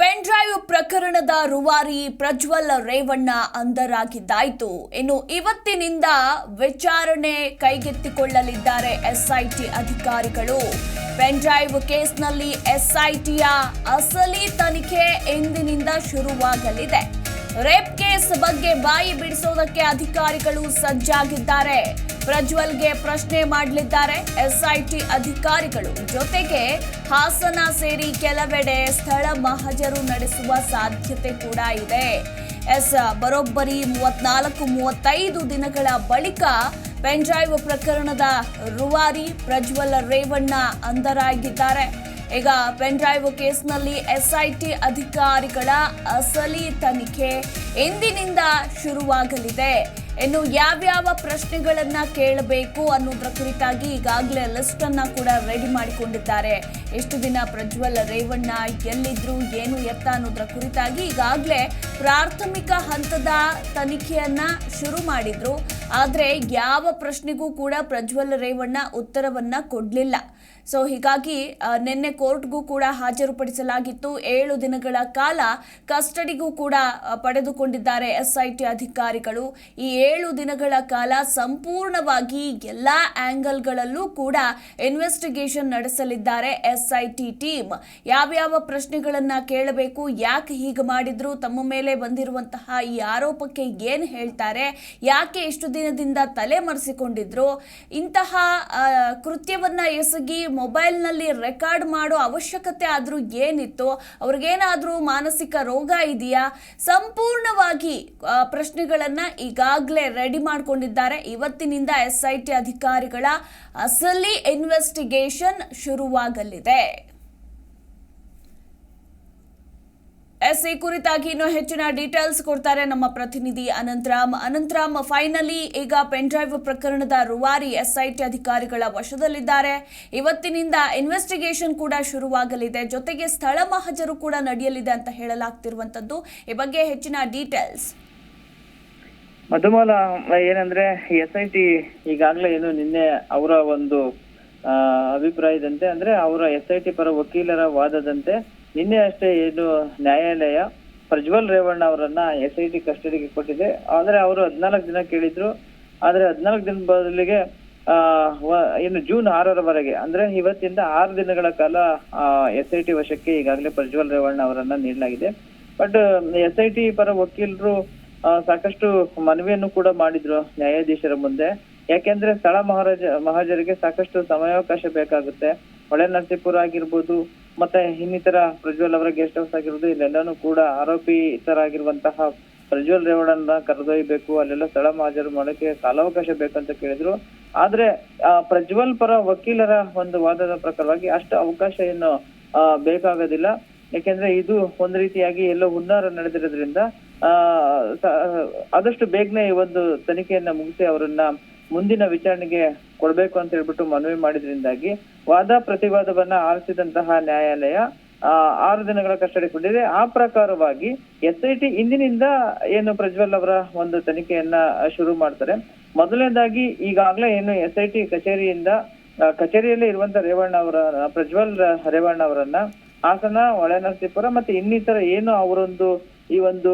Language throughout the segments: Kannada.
ಪೆನ್ ಡ್ರೈವ್ ಪ್ರಕರಣದ ರುವಾರಿ ಪ್ರಜ್ವಲ್ ರೇವಣ್ಣ ಅಂಧರಾಗಿದ್ದಾಯಿತು. ಇನ್ನು ಇವತ್ತಿನಿಂದ ವಿಚಾರಣೆ ಕೈಗೆತ್ತಿಕೊಳ್ಳಲಿದ್ದಾರೆ ಎಸ್ಐಟಿ ಅಧಿಕಾರಿಗಳು. ಪೆನ್ ಡ್ರೈವ್ ಕೇಸ್ನಲ್ಲಿ ಎಸ್ಐಟಿಯ ಅಸಲಿ ತನಿಖೆ ಇಂದಿನಿಂದ ಶುರುವಾಗಲಿದೆ. ರೇಪ್ ಕೇಸ್ ಬಗ್ಗೆ ಬಾಯಿ ಬಿಡಿಸೋದಕ್ಕೆ ಅಧಿಕಾರಿಗಳು ಸಜ್ಜಾಗಿದ್ದಾರೆ. ಪ್ರಜ್ವಲ್ಗೆ ಪ್ರಶ್ನೆ ಮಾಡಲಿದ್ದಾರೆ. ಎಸ್ಐಟಿ ಅಧಿಕಾರಿಗಳು ಜೊತೆಗೆ ಹಾಸನ ಸೇರಿ ಕೆಲವೆಡೆ ಸ್ಥಳ ಮಹಜರು ನಡೆಸುವ ಸಾಧ್ಯತೆ ಕೂಡ ಇದೆ. ಎಸ್ ಬರೋಬ್ಬರಿ ಮೂವತ್ನಾಲ್ಕು, ಮೂವತ್ತೈದು ದಿನಗಳ ಬಳಿಕ ಡ್ರೈವ್ ಪ್ರಕರಣದ ರುವಾರಿ ಪ್ರಜ್ವಲ್ ರೇವಣ್ಣ ಅಂಧರಾಗಿದ್ದಾರೆ. ಈಗ ಪೆನ್ ಡ್ರೈವ್ ಕೇಸ್ನಲ್ಲಿ ಎಸ್ಐಟಿ ಅಧಿಕಾರಿಗಳ ಅಸಲಿ ತನಿಖೆ ಎಂದಿನಿಂದ ಶುರುವಾಗಲಿದೆ. ಇನ್ನು ಯಾವ್ಯಾವ ಪ್ರಶ್ನೆಗಳನ್ನ ಕೇಳಬೇಕು ಅನ್ನೋದ್ರ ಕುರಿತಾಗಿ ಈಗಾಗಲೇ ಲಿಸ್ಟ್ ಅನ್ನ ಕೂಡ ರೆಡಿ ಮಾಡಿಕೊಂಡಿದ್ದಾರೆ. ಎಷ್ಟು ದಿನ ಪ್ರಜ್ವಲ್ ರೇವಣ್ಣ ಎಲ್ಲಿದ್ರು, ಏನು ಎತ್ತ ಅನ್ನೋದ್ರ ಕುರಿತಾಗಿ ಈಗಾಗಲೇ ಪ್ರಾಥಮಿಕ ಹಂತದ ತನಿಖೆಯನ್ನ ಶುರು ಮಾಡಿದ್ರು. ಆದರೆ ಯಾವ ಪ್ರಶ್ನೆಗೂ ಕೂಡ ಪ್ರಜ್ವಲ್ ರೇವಣ್ಣ ಉತ್ತರವನ್ನ ಕೊಡ್ಲಿಲ್ಲ. ಸೊ ಹೀಗಾಗಿ ನಿನ್ನೆ ಕೋರ್ಟ್ಗೂ ಕೂಡ ಹಾಜರುಪಡಿಸಲಾಗಿತ್ತು. ಏಳು ದಿನಗಳ ಕಾಲ ಕಸ್ಟಡಿಗೂ ಕೂಡ ಪಡೆದುಕೊಂಡಿದ್ದಾರೆ ಎಸ್ಐಟಿ ಅಧಿಕಾರಿಗಳು. ಈ ಏಳು ದಿನಗಳ ಕಾಲ ಸಂಪೂರ್ಣವಾಗಿ ಎಲ್ಲ ಆಂಗಲ್ಗಳಲ್ಲೂ ಕೂಡ ಇನ್ವೆಸ್ಟಿಗೇಷನ್ ನಡೆಸಲಿದ್ದಾರೆ ಎಸ್ಐಟಿ ಟೀಮ್. ಯಾವ್ಯಾವ ಪ್ರಶ್ನೆಗಳನ್ನು ಕೇಳಬೇಕು, ಯಾಕೆ ಹೀಗೆ ಮಾಡಿದ್ರು, ತಮ್ಮ ಮೇಲೆ ಬಂದಿರುವಂತಹ ಈ ಆರೋಪಕ್ಕೆ ಏನು ಹೇಳ್ತಾರೆ, ಯಾಕೆ ಇಷ್ಟು ದಿನದಿಂದ ತಲೆ ಮರೆಸಿಕೊಂಡಿದ್ರು ಇಂತಹ ಕೃತ್ಯವನ್ನ ಎಸಗಿ ಮೊಬೈಲ್ನಲ್ಲಿ ರೆಕಾರ್ಡ್ ಮಾಡೋ ಅವಶ್ಯಕತೆ ಆದರೂ ಏನಿತ್ತು, ಅವ್ರಿಗೇನಾದರೂ ಮಾನಸಿಕ ರೋಗ ಇದೆಯಾ? ಸಂಪೂರ್ಣವಾಗಿ ಪ್ರಶ್ನೆಗಳನ್ನು ಈಗಾಗಲೇ ರೆಡಿ ಮಾಡ್ಕೊಂಡಿದ್ದಾರೆ. ಇವತ್ತಿನಿಂದ ಎಸ್ ಐ ಟಿ ಅಧಿಕಾರಿಗಳ ಅಸಲಿ ಇನ್ವೆಸ್ಟಿಗೇಷನ್ ಶುರುವಾಗಲಿದೆ. ಎಸ್ ಈ ಕುರಿತಾಗಿ ಇನ್ನೂ ಹೆಚ್ಚಿನ ಡೀಟೇಲ್ಸ್ ಕೊಡ್ತಾರೆ ನಮ್ಮ ಪ್ರತಿನಿಧಿ ಅನಂತರಾಮ್. ಅನಂತರಾಮ್, ಫೈನಲಿ ಈಗ ಪೆನ್ ಡ್ರೈವ್ ಪ್ರಕರಣದ ರುವಾರಿ ಎಸ್ಐಟಿ ಅಧಿಕಾರಿಗಳ ವಶದಲ್ಲಿದ್ದಾರೆ. ಇವತ್ತಿನಿಂದ ಇನ್ವೆಸ್ಟಿಗೇಷನ್ ಕೂಡ ಶುರುವಾಗಲಿದೆ. ಜೊತೆಗೆ ಸ್ಥಳ ಮಹಜರು ಕೂಡ ನಡೆಯಲಿದೆ ಅಂತ ಹೇಳಲಾಗ್ತಿರುವಂತದ್ದು ಈ ಬಗ್ಗೆ ಹೆಚ್ಚಿನ ಡೀಟೇಲ್ಸ್. ಮಧುಮಾಲ, ಏನಂದ್ರೆ ಎಸ್ ಐ ಟಿ ಈಗಾಗಲೇ ಏನು ನಿನ್ನೆ ಅವರ ಒಂದು ಅಭಿಪ್ರಾಯದಂತೆ, ಅಂದ್ರೆ ಅವರ ಎಸ್ ಐ ಟಿ ಪರ ವಕೀಲರ ವಾದದಂತೆ ನಿನ್ನೆ ಅಷ್ಟೇ ಏನು ನ್ಯಾಯಾಲಯ ಪ್ರಜ್ವಲ್ ರೇವಣ್ಣ ಅವರನ್ನ ಎಸ್ ಐ ಟಿ ಕಸ್ಟಡಿಗೆ ಕೊಟ್ಟಿದೆ. ಆದ್ರೆ ಅವರು ಹದ್ನಾಲ್ಕು ದಿನ ಕೇಳಿದ್ರು. ಆದ್ರೆ ಹದಿನಾಲ್ಕು ದಿನ ಬದಲಿಗೆ ಏನು ಜೂನ್ ಆರರವರೆಗೆ ಅಂದ್ರೆ ಇವತ್ತಿಂದ ಆರು ದಿನಗಳ ಕಾಲ ಎಸ್ ಐ ಟಿ ವಶಕ್ಕೆ ಈಗಾಗಲೇ ಪ್ರಜ್ವಲ್ ರೇವಣ್ಣ ಅವರನ್ನ ನೀಡಲಾಗಿದೆ. ಬಟ್ ಎಸ್ ಐ ಟಿ ಪರ ವಕೀಲರು ಸಾಕಷ್ಟು ಮನವಿಯನ್ನು ಕೂಡ ಮಾಡಿದ್ರು ನ್ಯಾಯಾಧೀಶರ ಮುಂದೆ. ಯಾಕೆಂದ್ರೆ ಸ್ಥಳ ಮಹಾರಾಜ, ಮಹಾಜರಿಗೆ ಸಾಕಷ್ಟು ಸಮಯಾವಕಾಶ ಬೇಕಾಗುತ್ತೆ. ಹೊಳೆ ನರಸೀಪುರ ಆಗಿರ್ಬೋದು ಮತ್ತೆ ಇನ್ನಿತರ ಪ್ರಜ್ವಲ್ ಅವರ ಗೆಸ್ಟ್ ಹೌಸ್ ಆಗಿರೋದು ಇಲ್ಲೆಲ್ಲಾನು ಕೂಡ ಆರೋಪಿತರಾಗಿರುವಂತಹ ಪ್ರಜ್ವಲ್ ರೇವಣ್ಣನ ಕರೆದೊಯ್ಯಬೇಕು ಅಲ್ಲೆಲ್ಲ ಸ್ಥಳ ಹಾಜರು ಮಾಡೋಕೆ ಕಾಲಾವಕಾಶ ಬೇಕಂತ ಕೇಳಿದ್ರು. ಆದ್ರೆ ಆ, ಪ್ರಜ್ವಲ್ ಪರ ವಕೀಲರ ಒಂದು ವಾದದ ಪ್ರಕಾರವಾಗಿ ಅಷ್ಟು ಅವಕಾಶ ಏನು ಬೇಕಾಗೋದಿಲ್ಲ. ಯಾಕೆಂದ್ರೆ ಇದು ಒಂದ್ ರೀತಿಯಾಗಿ ಎಲ್ಲೋ ಹುನ್ನಾರ ನಡೆದಿರೋದ್ರಿಂದ ಆ ಆದಷ್ಟು ಬೇಗನೆ ಈ ಒಂದು ತನಿಖೆಯನ್ನ ಮುಗಿಸಿ ಅವರನ್ನ ಮುಂದಿನ ವಿಚಾರಣೆಗೆ ಕೊಡಬೇಕು ಅಂತ ಹೇಳ್ಬಿಟ್ಟು ಮನವಿ ಮಾಡಿದ್ರಿಂದಾಗಿ ವಾದ ಪ್ರತಿವಾದವನ್ನ ಆರಿಸಿದಂತಹ ನ್ಯಾಯಾಲಯ ಆರು ದಿನಗಳ ಕಸ್ಟಡಿ ಕೊಟ್ಟಿದೆ. ಆ ಪ್ರಕಾರವಾಗಿ ಎಸ್ ಐ ಟಿ ಇಂದಿನಿಂದ ಏನು ಪ್ರಜ್ವಲ್ ಅವರ ಒಂದು ತನಿಖೆಯನ್ನ ಶುರು ಮಾಡ್ತಾರೆ. ಮೊದಲನೇದಾಗಿ ಈಗಾಗಲೇ ಏನು ಎಸ್ ಐ ಟಿ ಕಚೇರಿಯಿಂದ ಕಚೇರಿಯಲ್ಲೇ ಇರುವಂತ ರೇವಣ್ಣ ಅವರ, ಪ್ರಜ್ವಲ್ ರೇವಣ್ಣ ಅವರನ್ನ ಹಾಸನ, ಹೊಳೆನರಸೀಪುರ ಮತ್ತೆ ಇನ್ನಿತರ ಏನು ಅವರೊಂದು ಈ ಒಂದು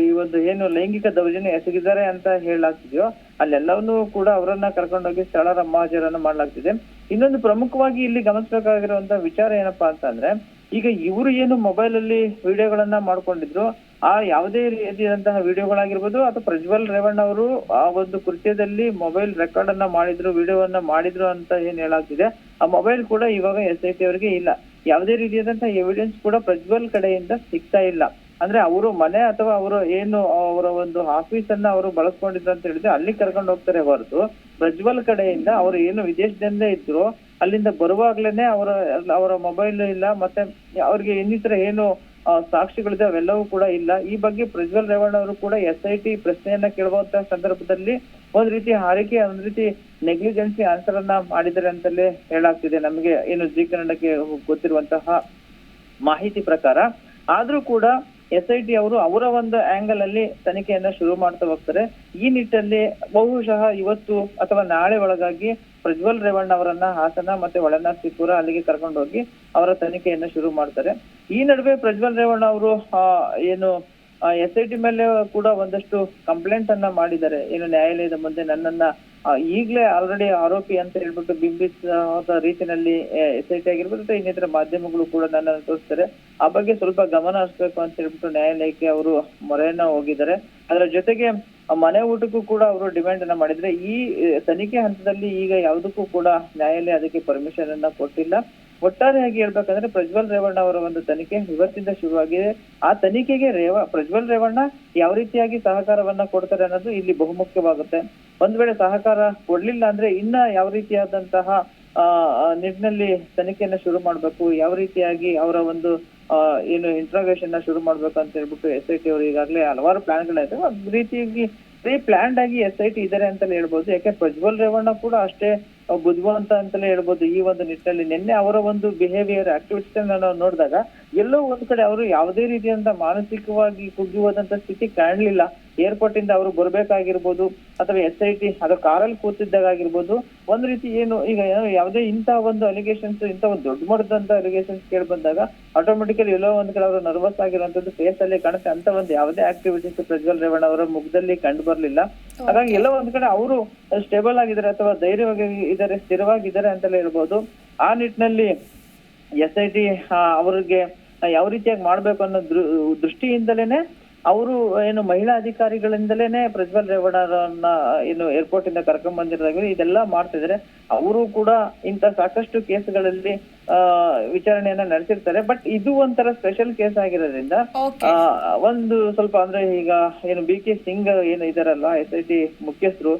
ಈ ಒಂದು ಏನು ಲೈಂಗಿಕ ದೌರ್ಜನ್ಯ ಎಸಗಿದ್ದಾರೆ ಅಂತ ಹೇಳಲಾಗ್ತಿದೆಯೋ, ಅಲ್ಲೆಲ್ಲವನ್ನೂ ಕೂಡ ಅವರನ್ನ ಕರ್ಕೊಂಡೋಗಿ ಸ್ಥಳ ಮಹಾಜರನ್ನ ಮಾಡಲಾಗ್ತಿದೆ. ಇನ್ನೊಂದು ಪ್ರಮುಖವಾಗಿ ಇಲ್ಲಿ ಗಮನಿಸಬೇಕಾಗಿರುವಂತ ವಿಚಾರ ಏನಪ್ಪಾ ಅಂತಂದ್ರೆ ಈಗ ಇವರು ಏನು ಮೊಬೈಲ್ ಅಲ್ಲಿ ವಿಡಿಯೋಗಳನ್ನ ಮಾಡ್ಕೊಂಡಿದ್ರು, ಆ ಯಾವುದೇ ರೀತಿಯಾದಂತಹ ವಿಡಿಯೋಗಳಾಗಿರ್ಬೋದು, ಅಥವಾ ಪ್ರಜ್ವಲ್ ರೇವಣ್ಣ ಅವರು ಆ ಒಂದು ಕೃತ್ಯದಲ್ಲಿ ಮೊಬೈಲ್ ರೆಕಾರ್ಡ್ ಅನ್ನ ಮಾಡಿದ್ರು, ವಿಡಿಯೋವನ್ನ ಮಾಡಿದ್ರು ಅಂತ ಏನ್ ಹೇಳಾಗ್ತಿದೆ ಆ ಮೊಬೈಲ್ ಕೂಡ ಇವಾಗ ಎಸ್ ಐ ಟಿ ಅವರಿಗೆ ಇಲ್ಲ. ಯಾವುದೇ ರೀತಿಯಾದಂತಹ ಎವಿಡೆನ್ಸ್ ಕೂಡ ಪ್ರಜ್ವಲ್ ಕಡೆಯಿಂದ ಸಿಗ್ತಾ ಇಲ್ಲ. ಅಂದ್ರೆ ಅವರು ಮನೆ ಅಥವಾ ಅವರು ಏನು, ಅವರ ಒಂದು ಆಫೀಸ್ ಅನ್ನ ಅವರು ಬಳಸ್ಕೊಂಡಿದ್ರು ಅಂತ ಹೇಳಿದ್ರೆ ಅಲ್ಲಿ ಕರ್ಕೊಂಡು ಹೋಗ್ತಾರೆ ಹೊರತು ಪ್ರಜ್ವಲ್ ಕಡೆಯಿಂದ ಅವರು ಏನು ವಿದೇಶದಿಂದ ಇದ್ರು ಅಲ್ಲಿಂದ ಬರುವಾಗ್ಲೇನೆ ಅವರ ಅವರ ಮೊಬೈಲ್ ಇಲ್ಲ, ಮತ್ತೆ ಅವ್ರಿಗೆ ಇನ್ನಿತರ ಏನು ಸಾಕ್ಷಿಗಳಿದೆ ಅವೆಲ್ಲವೂ ಕೂಡ ಇಲ್ಲ. ಈ ಬಗ್ಗೆ ಪ್ರಜ್ವಲ್ ರೇವಣ್ಣ ಅವರು ಕೂಡ ಎಸ್ ಐ ಟಿ ಪ್ರಶ್ನೆಯನ್ನ ಕೇಳುವಂತಹ ಸಂದರ್ಭದಲ್ಲಿ ಒಂದ್ ರೀತಿ ಹಾರಿಕೆ, ಒಂದ್ ರೀತಿ ನೆಗ್ಲಿಜೆನ್ಸಿ ಆನ್ಸರ್ ಅನ್ನ ಮಾಡಿದ್ದಾರೆ ಅಂತಲೇ ಹೇಳಾಗ್ತಿದೆ. ನಮಗೆ ಏನು ಜಿ ಕನ್ನಡಕ್ಕೆ ಗೊತ್ತಿರುವಂತಹ ಮಾಹಿತಿ ಪ್ರಕಾರ. ಆದ್ರೂ ಕೂಡ ಎಸ್ ಐ ಟಿ ಅವರು ಅವರ ಒಂದು ಆಂಗಲ್ ಅಲ್ಲಿ ತನಿಖೆಯನ್ನ ಶುರು ಮಾಡ್ತಾ ಹೋಗ್ತಾರೆ. ಈ ನಿಟ್ಟಲ್ಲಿ ಬಹುಶಃ ಇವತ್ತು ಅಥವಾ ನಾಳೆ ಒಳಗಾಗಿ ಪ್ರಜ್ವಲ್ ರೇವಣ್ಣ ಅವರನ್ನ ಹಾಸನ ಮತ್ತೆ ಒಳನಾಡ್ ಸಿಕ್ಕೂರ ಅಲ್ಲಿಗೆ ಕರ್ಕೊಂಡೋಗಿ ಅವರ ತನಿಖೆಯನ್ನ ಶುರು ಮಾಡ್ತಾರೆ. ಈ ನಡುವೆ ಪ್ರಜ್ವಲ್ ರೇವಣ್ಣ ಅವರು ಏನು ಎಸ್ ಐ ಟಿ ಮೇಲೆ ಕೂಡ ಒಂದಷ್ಟು ಕಂಪ್ಲೇಂಟ್ ಅನ್ನ ಮಾಡಿದ್ದಾರೆ. ಏನು ನ್ಯಾಯಾಲಯದ ಮುಂದೆ ನನ್ನನ್ನ ಈಗಲೇ ಆಲ್ರೆಡಿ ಆರೋಪಿ ಅಂತ ಹೇಳ್ಬಿಟ್ಟು ಬಿಂಬಿತ ರೀತಿಯಲ್ಲಿ ಎಸ್ ಐ ಟಿ ಆಗಿರ್ಬೋದು ಅಥವಾ ಇನ್ನಿತರ ಮಾಧ್ಯಮಗಳು ಕೂಡ ನನ್ನನ್ನು ತೋರಿಸ್ತಾರೆ. ಆ ಬಗ್ಗೆ ಸ್ವಲ್ಪ ಗಮನ ಹರಿಸ್ಬೇಕು ಅಂತ ಹೇಳ್ಬಿಟ್ಟು ನ್ಯಾಯಾಲಯಕ್ಕೆ ಅವರು ಮೊರೆಯನ್ನ ಹೋಗಿದ್ದಾರೆ. ಅದರ ಜೊತೆಗೆ ಮನೆ ಊಟಕ್ಕೂ ಕೂಡ ಅವರು ಡಿಮ್ಯಾಂಡ್ ಅನ್ನ ಮಾಡಿದ್ರೆ ಈ ತನಿಖೆ ಹಂತದಲ್ಲಿ ಈಗ ಯಾವುದಕ್ಕೂ ಕೂಡ ನ್ಯಾಯಾಲಯ ಅದಕ್ಕೆ ಪರ್ಮಿಷನ್ ಅನ್ನ ಕೊಟ್ಟಿಲ್ಲ. ಒಟ್ಟಾರೆಯಾಗಿ ಹೇಳ್ಬೇಕಂದ್ರೆ ಪ್ರಜ್ವಲ್ ರೇವಣ್ಣ ಅವರ ಒಂದು ತನಿಖೆ ಇವತ್ತಿಂದ ಶುರುವಾಗಿದೆ. ಆ ತನಿಖೆಗೆ ರೇವ, ಪ್ರಜ್ವಲ್ ರೇವಣ್ಣ ಯಾವ ರೀತಿಯಾಗಿ ಸಹಕಾರವನ್ನ ಕೊಡ್ತಾರೆ ಅನ್ನೋದು ಇಲ್ಲಿ ಬಹುಮುಖ್ಯವಾಗುತ್ತೆ. ಒಂದ್ ವೇಳೆ ಸಹಕಾರ ಕೊಡ್ಲಿಲ್ಲ ಅಂದ್ರೆ ಇನ್ನ ಯಾವ ರೀತಿಯಾದಂತಹ ನಿಟ್ಟಿನಲ್ಲಿ ತನಿಖೆಯನ್ನ ಶುರು ಮಾಡ್ಬೇಕು, ಯಾವ ರೀತಿಯಾಗಿ ಅವರ ಒಂದು ಏನು ಇಂಟ್ರಾಗೇಷನ್ನ ಶುರು ಮಾಡ್ಬೇಕು ಅಂತ ಹೇಳ್ಬಿಟ್ಟು ಎಸ್ ಐ ಟಿ ಅವರು ಈಗಾಗಲೇ ಹಲವಾರು ಪ್ಲಾನ್ಗಳಿದೆ ಒಂದ್ ರೀತಿಯಾಗಿ ಪ್ರೀ ಪ್ಲಾನ್ಡ್ ಆಗಿ ಎಸ್ ಐ ಟಿ ಇದಾರೆ ಅಂತಲೇ ಹೇಳ್ಬೋದು. ಯಾಕೆ ಪ್ರಜ್ವಲ್ ರೇವಣ್ಣ ಕೂಡ ಅಷ್ಟೇ ಬುದ್ಧಿವಂತ ಅಂತಲೇ ಹೇಳ್ಬೋದು. ಈ ಒಂದು ನಿಟ್ಟಿನಲ್ಲಿ ನಿನ್ನೆ ಅವರ ಒಂದು ಬಿಹೇವಿಯರ್ ಆಕ್ಟಿವಿಟೀಸ್ ನಾವು ನೋಡಿದಾಗ ಎಲ್ಲೋ ಒಂದ್ ಕಡೆ ಅವರು ಯಾವುದೇ ರೀತಿಯಂತ ಮಾನಸಿಕವಾಗಿ ಕುಗ್ಗಿ ಹೋದಂತ ಸ್ಥಿತಿ ಕಾಣಲಿಲ್ಲ. ಏರ್ಪೋರ್ಟ್ ಇಂದ ಅವರು ಬರ್ಬೇಕಾಗಿರ್ಬೋದು ಅಥವಾ ಎಸ್ ಐ ಟಿ ಅದು ಕಾರಲ್ಲಿ ಕೂತಿದ್ದಾಗಿರ್ಬೋದು ಒಂದ್ ರೀತಿ ಏನು ಈಗ ಯಾವುದೇ ಇಂತ ಒಂದು ಅಲಿಗೇಷನ್ಸ್ ಇಂತ ಒಂದು ದೊಡ್ಡ ಮಟ್ಟದಂತ ಅಲಿಗೇಷನ್ಸ್ ಕೇಳಿ ಬಂದಾಗ ಆಟೋಮೆಟಿಕಲಿ ಎಲ್ಲೋ ಒಂದ್ ಕಡೆ ಅವರು ನರ್ವಸ್ ಆಗಿರುವಂತದ್ದು ಫೇಸ್ ಅಲ್ಲಿ ಕಾಣುತ್ತೆ. ಅಂತ ಒಂದು ಯಾವುದೇ ಆಕ್ಟಿವಿಟೀಸ್ ಪ್ರಜ್ವಲ್ ರೇವಣ್ಣ ಅವರ ಮುಖದಲ್ಲಿ ಕಂಡು ಬರ್ಲಿಲ್ಲ. ಹಾಗಾಗಿ ಎಲ್ಲೋ ಒಂದ್ ಕಡೆ ಅವರು ಸ್ಟೇಬಲ್ ಆಗಿದ್ದಾರೆ ಅಥವಾ ಧೈರ್ಯವಾಗಿ ಇದ್ದಾರೆ ಸ್ಥಿರವಾಗಿದ್ದಾರೆ ಅಂತಲೇ ಹೇಳ್ಬೋದು. ಆ ನಿಟ್ಟಿನಲ್ಲಿ ಎಸ್ ಐ ಟಿ ಅವರಿಗೆ ಯಾವ ರೀತಿಯಾಗಿ ಮಾಡ್ಬೇಕು ಅನ್ನೋ ದೃಷ್ಟಿಯಿಂದಲೇನೆ ಅವರು ಏನು ಮಹಿಳಾ ಅಧಿಕಾರಿಗಳಿಂದಲೇನೆ ಪ್ರಜ್ವಲ್ ರೇವಣ್ಣರನ್ನ ಏನು ಏರ್ಪೋರ್ಟ್ ಇಂದ ಕರ್ಕೊಂಡ್ ಬಂದಿರೋದಾಗಿ ಇದೆಲ್ಲ ಮಾಡ್ತಿದ್ರೆ. ಅವರು ಕೂಡ ಇಂತ ಸಾಕಷ್ಟು ಕೇಸ್ಗಳಲ್ಲಿ ವಿಚಾರಣೆಯನ್ನ ನಡೆಸಿರ್ತಾರೆ. ಬಟ್ ಇದು ಒಂಥರ ಸ್ಪೆಷಲ್ ಕೇಸ್ ಆಗಿರೋದ್ರಿಂದ ಒಂದು ಸ್ವಲ್ಪ ಅಂದ್ರೆ ಈಗ ಏನು ಬಿ ಕೆ ಸಿಂಗ್ ಏನು ಇದಾರಲ್ಲ ಎಸ್ ಐ ಟಿ ಮುಖ್ಯಸ್ಥರು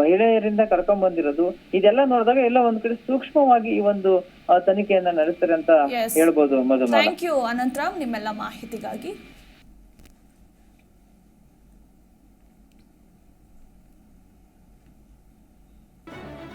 ಮಹಿಳೆಯರಿಂದ ಕರ್ಕೊಂಡ್ ಬಂದಿರೋದು ಇದೆಲ್ಲ ನೋಡಿದಾಗ ಎಲ್ಲ ಒಂದ್ ಕಡೆ ಸೂಕ್ಷ್ಮವಾಗಿ ಈ ಒಂದು ತನಿಖೆಯನ್ನ ನಡೆಸ್ತಾರೆ ಅಂತ ಹೇಳ್ಬೋದು ಮಧುಮಾಲ. ಥ್ಯಾಂಕ್ ಯು ಅನಂತರಾಮ್ ನಿಮ್ಮೆಲ್ಲ ಮಾಹಿತಿಗಾಗಿ.